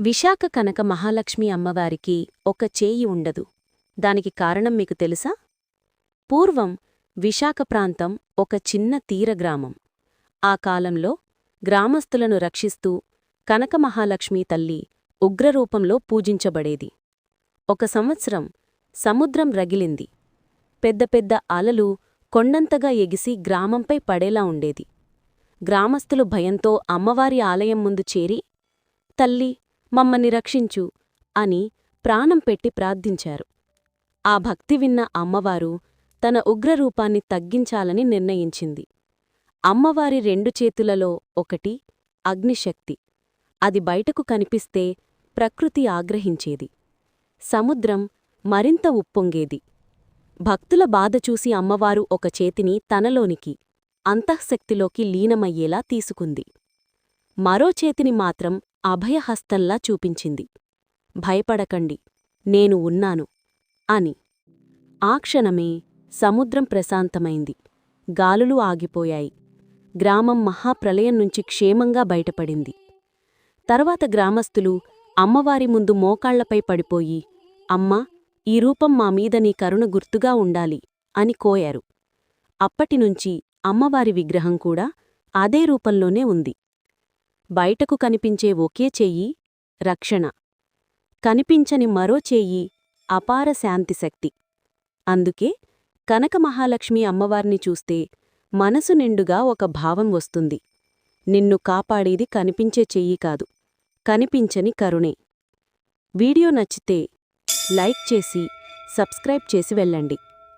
విశాఖ కనక మహాలక్ష్మి అమ్మవారికి ఒక చేయి ఉండదు. దానికి కారణం మీకు తెలుసా? పూర్వం విశాఖ ప్రాంతం ఒక చిన్న తీర గ్రామం. ఆ కాలంలో గ్రామస్తులను రక్షిస్తూ కనక మహాలక్ష్మి తల్లి ఉగ్రరూపంలో పూజించబడేది. ఒక సంవత్సరం సముద్రం రగిలింది. పెద్ద పెద్ద అలలు కొండంతగా ఎగిసి గ్రామంపై పడేలా ఉండేది. గ్రామస్తులు భయంతో అమ్మవారి ఆలయం ముందు చేరి తల్లి మమ్మని రక్షించు అని ప్రాణం పెట్టి ప్రార్థించారు. ఆ భక్తి విన్న అమ్మవారు తన ఉగ్రరూపాన్ని తగ్గించాలని నిర్ణయించింది. అమ్మవారి రెండు చేతులలో ఒకటి అగ్నిశక్తి. అది బయటకు కనిపిస్తే ప్రకృతి ఆగ్రహించేది. సముద్రం మరింత ఉప్పొంగేది. భక్తుల బాధ చూసి అమ్మవారు ఒక చేతిని తనలోనికి అంతఃశక్తిలోకి లీనమయ్యేలా తీసుకుంది. మరో చేతిని మాత్రం అభయహస్తంలా చూపించింది. భయపడకండి నేను ఉన్నాను అని. ఆ క్షణమే సముద్రం ప్రశాంతమైంది. గాలులు ఆగిపోయాయి. గ్రామం మహాప్రలయం నుంచి క్షేమంగా బయటపడింది. తర్వాత గ్రామస్తులు అమ్మవారి ముందు మోకాళ్ళపై పడిపోయి అమ్మా ఈ రూపం మా మీద నీ కరుణ గుర్తుగా ఉండాలి అని కోయారు. అప్పటినుంచి అమ్మవారి విగ్రహం కూడా అదే రూపంలోనే ఉంది. బయటకు కనిపించే ఒకే చెయ్యి రక్షణ. కనిపించని మరో చెయ్యి అపార శాంతిశక్తి. అందుకే కనక మహాలక్ష్మి అమ్మవారిని చూస్తే మనసు నిండుగా ఒక భావం వస్తుంది. నిన్ను కాపాడేది కనిపించే చెయ్యి కాదు కనిపించని కరుణే. వీడియో నచ్చితే లైక్ చేసి సబ్స్క్రైబ్ చేసి వెళ్ళండి.